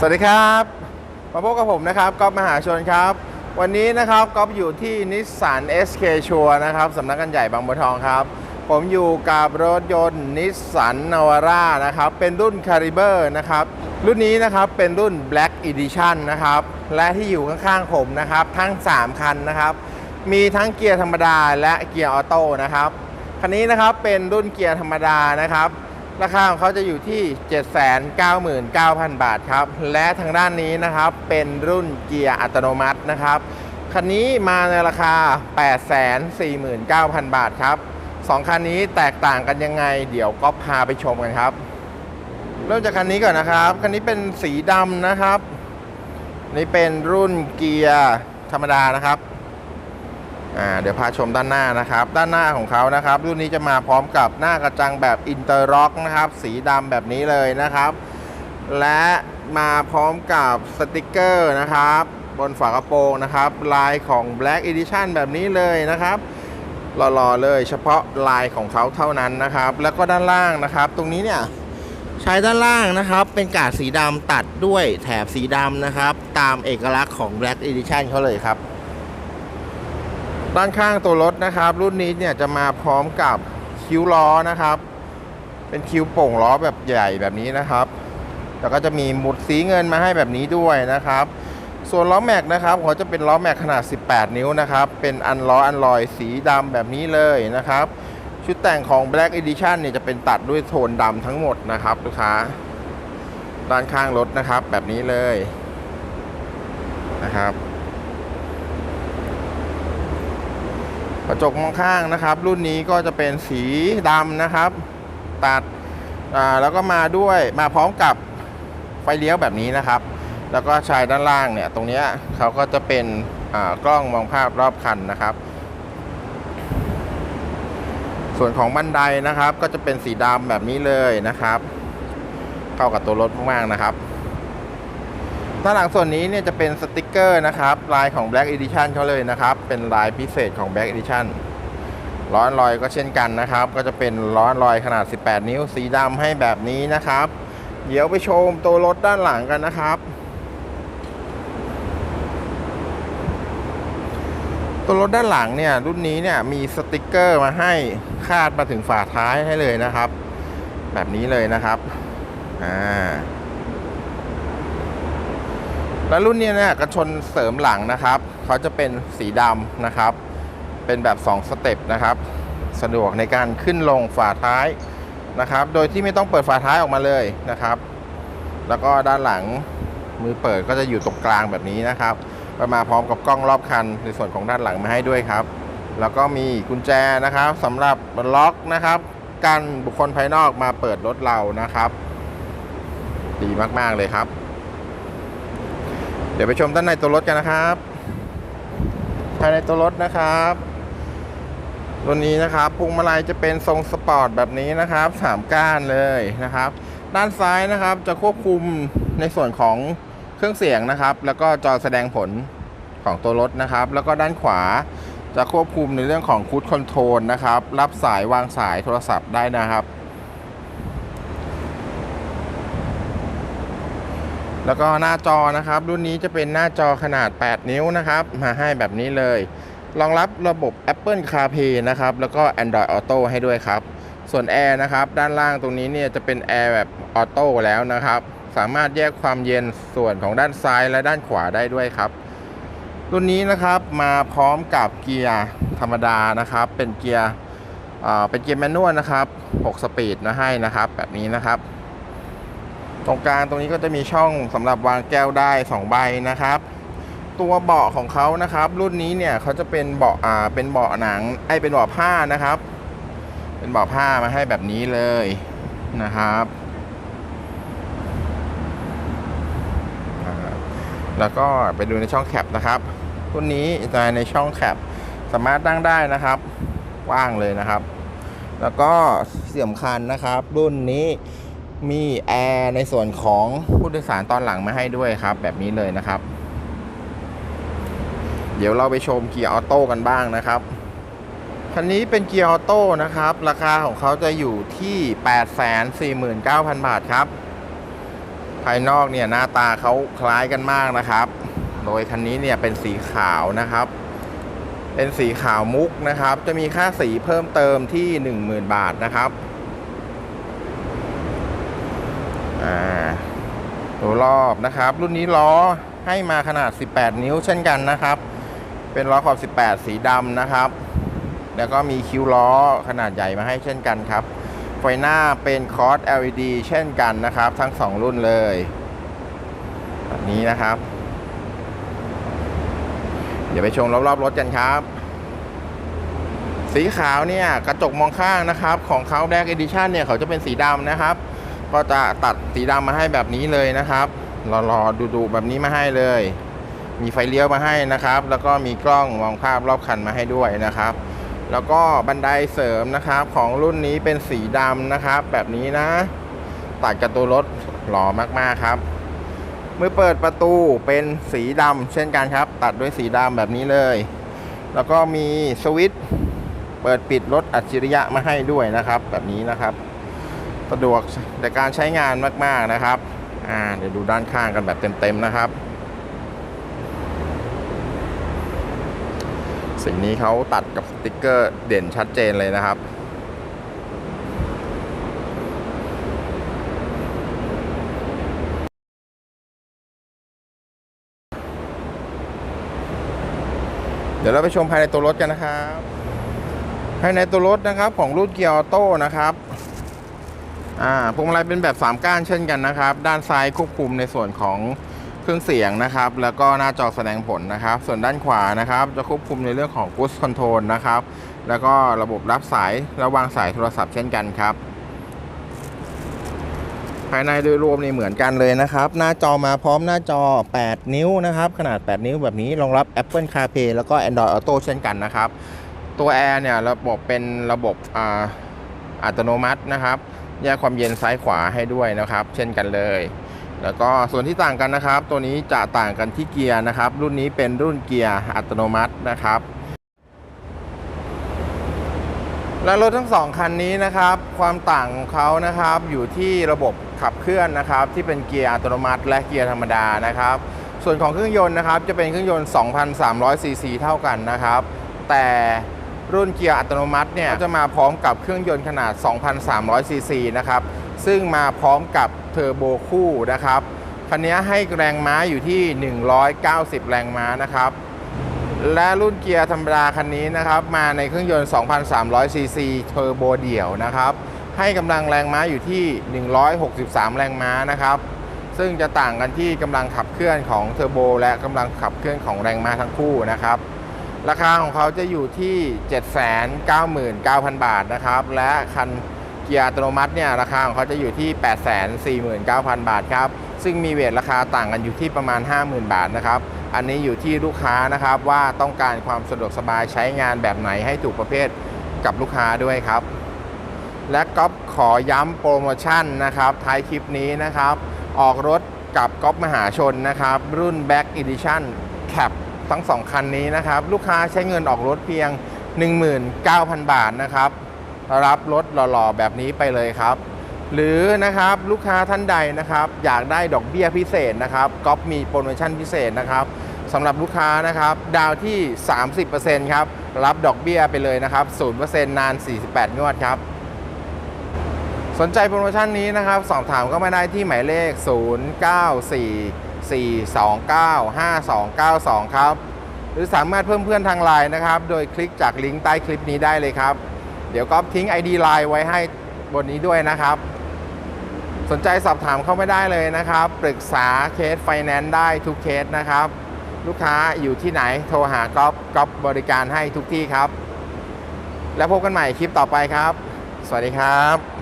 สวัสดีครับ มาพบกับผมนะครับก๊อฟมหาชนครับ วันนี้นะครับก๊อฟอยู่ที่นิสสัน SK ชัวนะครับสำนักงานใหญ่บางบัวทองครับ ผมอยู่กับรถยนต์นิสสันนาวาร่านะครับ เป็นรุ่น c a r i b e r นะครับ รุ่นนี้นะครับเป็นรุ่น Black Edition นะครับ และที่อยู่ข้างๆผมนะครับ ทั้ง 3 คันนะครับ มีทั้งเกียร์ธรรมดาและเกียร์ออโต้นะครับคันนี้นะครับเป็นรุ่นเกียร์ธรรมดานะครับ ราคาของเขาจะอยู่ที่ 799,000 บาทครับ และทางด้านนี้นะครับเป็นรุ่นเกียร์อัตโนมัตินะครับ คันนี้มาในราคา 849,000 บาทครับสองคันนี้แตกต่างกันยังไง เดี๋ยวก็พาไปชมกันครับ เริ่มจากคันนี้ก่อนนะครับ คันนี้เป็นสีดำนะครับ นี่เป็นรุ่นเกียร์ธรรมดานะครับ อ่าเดี๋ยวพาชมด้านหน้านะครับ ด้านหน้าของเขานะครับ รุ่นนี้จะมาพร้อมกับหน้ากระจังแบบอินเตอร์ล็อกนะครับ สีดำแบบนี้เลยนะครับ และมาพร้อมกับสติกเกอร์นะครับ บนฝากระโปรงนะครับ ลายของ Black Edition แบบนี้เลยนะครับหล่อๆเลย เฉพาะลายของเขาเท่านั้นนะครับ แล้วก็ด้านล่างนะครับ ตรงนี้เนี่ยใช้ด้านล่างนะครับ เป็นกาดสีดำตัดด้วยแถบสีดำนะครับ ตามเอกลักษณ์ของ Black Edition เขาเลยครับ ด้านข้างตัวรถนะครับ รุ่นนี้เนี่ยจะมาพร้อมกับคิ้วล้อนะครับ เป็นคิ้วโป่งล้อแบบใหญ่แบบนี้นะครับแล้วก็จะมีหมุดสีเงินมาให้แบบนี้ด้วยนะครับ ส่วนล้อแม็กนะครับเขาจะเป็นล้อแม็กขนาด 18 นิ้วนะครับ เป็นอันล้ออันลอยสีดำแบบนี้เลยนะครับ ชุดแต่งของ Black Edition เนี่ยจะเป็นตัดด้วยโทนดำทั้งหมดนะครับลูกค้าด้านข้างรถนะครับแบบนี้เลยนะครับ กระจกมองข้างนะครับ รุ่นนี้ก็จะเป็นสีดำนะครับ ตัดอ่าแล้วก็มาด้วยมาพร้อมกับไฟเลี้ยวแบบนี้นะครับ แล้วก็ชายด้านล่างเนี่ยตรงนี้เขาก็จะเป็นอ่ากล้องมองภาพรอบคันนะครับ ส่วนของบันไดนะครับ ก็จะเป็นสีดำแบบนี้เลยนะครับ เข้ากับตัวรถมากๆนะครับ ด้านหลังส่วนนี้เนี่ยจะเป็นสติกเกอร์นะครับ ลายของ Black Edition เขาเลยนะครับ เป็นลายพิเศษของ Black Edition ล้อนลอยก็เช่นกันนะครับ ก็จะเป็นล้อนลอยขนาด 18 นิ้วสีดำให้แบบนี้นะครับ เดี๋ยวไปชมตัวรถด้านหลังกันนะครับตัวรถด้านหลังเนี่ยรุ่นนี้เนี่ยมีสติกเกอร์มาให้คาดมาถึงฝาท้ายให้เลยนะครับ แบบนี้เลยนะครับอ่า แล้วรุ่นนี้เนี่ยกระชนเสริมหลังนะครับเขาจะเป็นสีดำนะครับ เป็นแบบ 2 สเต็ปนะครับ สะดวกในการขึ้นลงฝาท้ายนะครับ โดยที่ไม่ต้องเปิดฝาท้ายออกมาเลยนะครับ แล้วก็ด้านหลังมือเปิดก็จะอยู่ตรงกลางแบบนี้นะครับก็มาพร้อมกับกล้องรอบคันในส่วนของด้านหลังมาให้ด้วยครับ แล้วก็มีกุญแจนะครับสำหรับล็อกนะครับกันบุคคลภายนอกมาเปิดรถเรานะครับ ดีมากๆเลยครับ เดี๋ยวไปชมด้านในตัวรถกันนะครับ ภายในตัวรถนะครับตัวนี้นะครับพวงมาลัยจะเป็นทรงสปอร์ตแบบนี้นะครับสามก้านเลยนะครับ ด้านซ้ายนะครับจะควบคุมในส่วนของเครื่องเสียงนะครับ แล้วก็จอแสดงผลของตัวรถนะครับ แล้วก็ด้านขวาจะควบคุมในเรื่องของคูดคอนโทรลนะครับ รับสายวางสายโทรศัพท์ได้นะครับ แล้วก็หน้าจอนะครับ รุ่นนี้จะเป็นหน้าจอขนาด 8 นิ้วนะครับ มาให้แบบนี้เลย รองรับระบบ Apple CarPlay นะครับ แล้วก็ Android Auto ให้ด้วยครับ ส่วนแอร์นะครับ ด้านล่างตรงนี้เนี่ยจะเป็นแอร์แบบออโต้แล้วนะครับ สามารถแยกความเย็นส่วนของด้านซ้ายและด้านขวาได้ด้วยครับ รุ่นนี้นะครับมาพร้อมกับเกียร์ธรรมดานะครับ เป็นเกียร์เป็นเกียร์แมนนวลนะครับ 6 สปีดมาให้นะครับ แบบนี้นะครับ ตรงกลางตรงนี้ก็จะมีช่องสำหรับวางแก้วได้ 2 ใบนะครับ ตัวเบาะของเขานะครับ รุ่นนี้เนี่ยเขาจะเป็นเบาะอ่าเป็นเบาะหนังไอเป็นเบาะผ้านะครับ เป็นเบาะผ้ามาให้แบบนี้เลยนะครับแล้วก็ไปดูในช่องแคปนะครับรุ่นนี้จะในช่องแคปสามารถนั่งได้นะครับว่างเลยนะครับ แล้วก็เสียมคัญนะครับ รุ่นนี้ มีแอร์ในส่วนของผู้โดยสารตอนหลังมาให้ด้วยครับ แบบนี้เลยนะครับ เดี๋ยวเราไปชมเกียร์ออโต้กันบ้างนะครับคันนี้เป็นเกียร์ออโต้นะครับ ราคาของเขาจะอยู่ที่ 849,000 บาทครับ ภายนอกเนี่ยหน้าตาเขาคล้ายกันมากนะครับ โดยคันนี้เนี่ยเป็นสีขาวนะครับ เป็นสีขาวมุกนะครับ จะมีค่าสีเพิ่มเติมที่ 10,000 บาทนะครับ อ่าตัว รอบนะครับ รุ่นนี้ล้อให้มาขนาด 18 นิ้วเช่นกันนะครับ เป็นล้อขอบ 18 สีดำนะครับ แล้วก็มีคิ้วล้อขนาดใหญ่มาให้เช่นกันครับ ไฟหน้าเป็นคอร์ส LED เช่นกันนะครับ ทั้ง 2 รุ่นเลยแบบนี้นะครับ เดี๋ยวไปชมรอบๆรถกันครับ สีขาวเนี่ยกระจกมองข้างนะครับ ของเขาแ a ก Edition เนี่ยเขาจะเป็นสีดำนะครับ ก็จะตัดสีดำมาให้แบบนี้เลยนะครับรอๆดูๆแบบนี้มาให้เลย มีไฟเลี้ยวมาให้นะครับ แล้วก็มีกล้องมองภาพรอบคันมาให้ด้วยนะครับ แล้วก็บันไดเสริมนะครับ ของรุ่นนี้เป็นสีดำนะครับ แบบนี้นะ ตัดกับตัวรถหล่อมากๆครับเมื่อเปิดประตูเป็นสีดำเช่นกันครับ ตัดด้วยสีดำแบบนี้เลย แล้วก็มีสวิตช์เปิดปิดรถอัจฉริยะมาให้ด้วยนะครับ แบบนี้นะครับ สะดวกในการใช้งานมาก ๆนะครับอ่าเดี๋ยวดูด้านข้างกันแบบเต็ม ๆ นะครับ สิ่งนี้เขาตัดกับสติกเกอร์เด่นชัดเจนเลยนะครับเดี๋ยวเราไปชมภายในตัวรถกันนะครับ ภายในตัวรถนะครับของรุ่นเกียร์ออโต้นะครับ อ่าพวงมาลัยเป็นแบบ 3 ก้านเช่นกันนะครับ ด้านซ้ายควบคุมในส่วนของเครื่องเสียงนะครับ แล้วก็หน้าจอแสดงผลนะครับ ส่วนด้านขวานะครับ จะควบคุมในเรื่องของ Cruise Control นะครับ แล้วก็ระบบรับสายระวางสายโทรศัพท์เช่นกันครับ ภายในโดยรวมนี่เหมือนกันเลยนะครับ หน้าจอมาพร้อมหน้าจอ 8 นิ้วนะครับ ขนาด 8 นิ้วแบบนี้รองรับ Apple CarPlay แล้วก็ Android Auto เช่นกันนะครับ ตัวแอร์เนี่ยระบบเป็นระบบอ่าอัตโนมัตินะครับ แยกความเย็นซ้ายขวาให้ด้วยนะครับ เช่นกันเลย แล้วก็ส่วนที่ต่างกันนะครับ ตัวนี้จะต่างกันที่เกียร์นะครับ รุ่นนี้เป็นรุ่นเกียร์อัตโนมัตินะครับ และรถทั้งสองคันนี้นะครับ ความต่างของเขานะครับอยู่ที่ระบบขับเคลื่อนนะครับ ที่เป็นเกียร์อัตโนมัติ และเกียร์ธรรมดานะครับ ส่วนของเครื่องยนต์นะครับ จะเป็นเครื่องยนต์ 2,300ซีซีเท่ากันนะครับ แต่ รุ่นเกียร์อัตโนมัติเนี่ยจะมาพร้อมกับเครื่องยนต์ขนาด 2,300 ซีซีนะครับ ซึ่งมาพร้อมกับเทอร์โบคู่นะครับ คันนี้ให้แรงม้าอยู่ที่ 190 แรงม้านะครับ และรุ่นเกียร์ธรรมดาคันนี้นะครับ มาในเครื่องยนต์ 2,300 ซีซีเทอร์โบเดี่ยวนะครับ ให้กำลังแรงม้าอยู่ที่ 163 แรงม้านะครับซึ่งจะต่างกันที่กำลังขับเคลื่อนของเทอร์โบและกำลังขับเคลื่อนของแรงม้าทั้งคู่นะครับ ราคาของเขาจะอยู่ที่ 799,000 บาทนะครับ และคันเกียร์อัตโนมัติเนี่ยราคาของเขาจะอยู่ที่ 849,000 บาทครับ ซึ่งมีเวทราคาต่างกันอยู่ที่ประมาณ 50,000 บาทนะครับ อันนี้อยู่ที่ลูกค้านะครับว่าต้องการความสะดวกสบายใช้งานแบบไหนให้ถูกประเภทกับลูกค้าด้วยครับ และก๊อฟขอย้ำโปรโมชั่นนะครับท้ายคลิปนี้นะครับ ออกรถกับก๊อฟมหาชนนะครับ รุ่น Back Edition Cap ทั้งสองคันนี้นะครับ ลูกค้าใช้เงินออกรถเพียง 19,000 บาทนะครับ รับรถหล่อๆ แบบนี้ไปเลยครับ หรือนะครับลูกค้าท่านใดนะครับ อยากได้ดอกเบี้ยพิเศษนะครับก๊อฟมีโปรโมชั่นพิเศษนะครับสำหรับลูกค้านะครับ ดาวที่ 30%ครับ รับดอกเบี้ยไปเลยนะครับ 0%นาน 48 งวดครับ สนใจโปรโมชั่นนี้นะครับ สอบถามก็มาได้ที่หมายเลข 094 0944295292 ครับ หรือสามารถเพิ่มเพื่อนทางไลน์นะครับ โดยคลิกจากลิงก์ใต้คลิปนี้ได้เลยครับ เดี๋ยวก็ทิ้ง ID ไลน์ไว้ให้บนนี้ด้วยนะครับ สนใจสอบถามเข้าไม่ได้เลยนะครับ ปรึกษาเคสไฟแนนซ์ได้ทุกเคสนะครับ ลูกค้าอยู่ที่ไหนโทรหาก๊อฟก๊อฟบริการให้ทุกที่ครับ แล้วพบกันใหม่คลิปต่อไปครับ สวัสดีครับ